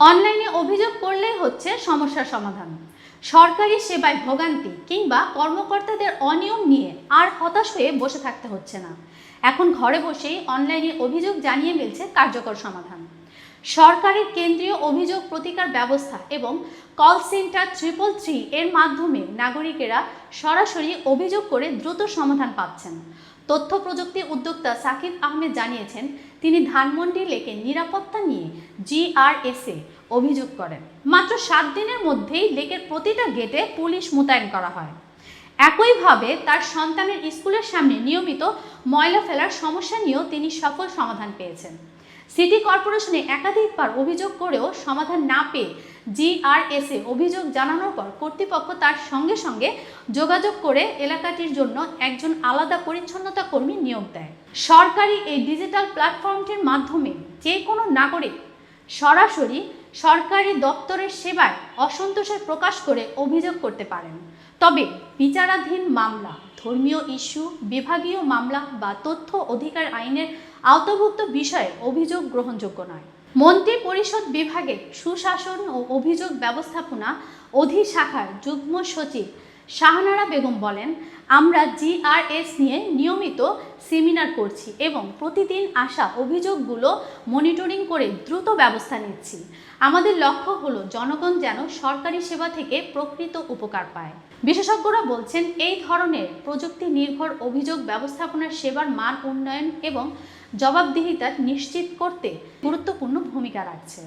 অনলাইনে অভিযোগ করলেই হচ্ছে সমস্যার সমাধান। সরকারি সেবায় ভোগান্তি কিংবা কর্মকর্তাদের অনিয়ম নিয়ে আর হতাশ হয়ে বসে থাকতে হচ্ছে না। এখন ঘরে বসেই অনলাইনে অভিযোগ জানিয়ে মিলছে কার্যকর সমাধান। সরকারের কেন্দ্রীয় অভিযোগ প্রতিকার ব্যবস্থা এবং কল সেন্টার ট্রিপল থ্রি এর মাধ্যমে নাগরিকেরা সরাসরি অভিযোগ করে দ্রুত সমাধান পাচ্ছেন। তথ্য প্রযুক্তি উদ্যোক্তা সাকিব আহমেদ জানিয়েছেন, তিনি ধানমন্ডি লেকে নিরাপত্তা নিয়ে জিআরএসে অভিযোগ করেন। মাত্র সাত দিনের মধ্যেই লেকের প্রতিটা গেটে পুলিশ মোতায়েন করা হয়। একইভাবে তার সন্তানের স্কুলের সামনে নিয়মিত ময়লা ফেলার সমস্যা নিয়েও তিনি সফল সমাধান পেয়েছেন। সিটি কর্পোরেশনে একাধিকবার অভিযোগ করেও সমাধান না পেয়ে জিআরএসে অভিযোগ জানানোর পর কর্তৃপক্ষ তার সঙ্গে সঙ্গে যোগাযোগ করে এলাকাটির জন্য একজন আলাদা পরিচ্ছন্নতা কর্মী নিয়োগ দেয়। সরকারি এই ডিজিটাল প্ল্যাটফর্মটির মাধ্যমে যে কোনো নাগরিক সরাসরি সরকারি দপ্তরের সেবায় অসন্তোষের প্রকাশ করে অভিযোগ করতে পারেন। তবে বিচারাধীন মামলা, ধর্মীয় ইস্যু, বিভাগীয় মামলা বা তথ্য অধিকার আইনের আওতাভুক্ত বিষয়ে অভিযোগ গ্রহণযোগ্য নয়। মন্ত্রী পরিষদ বিভাগে সুশাসন ও অভিযোগ ব্যবস্থাপনা অধিশাখার যুগ্ম সচিব শাহনারা বেগম বলেন, আমরা জিআরএস নিয়ে নিয়মিত সেমিনার করছি এবং প্রতিদিন আসা অভিযোগগুলো মনিটরিং করে দ্রুত ব্যবস্থা নিচ্ছি। আমাদের লক্ষ্য হলো জনগণ যেন সরকারি সেবা থেকে প্রকৃত উপকার পায়। বিশেষজ্ঞরা বলছেন, এই ধরনের প্রযুক্তি নির্ভর অভিযোগ ব্যবস্থাপনার সেবার মান উন্নয়ন এবং জবাবদিহিতা নিশ্চিত করতে গুরুত্বপূর্ণ ভূমিকা রাখছে।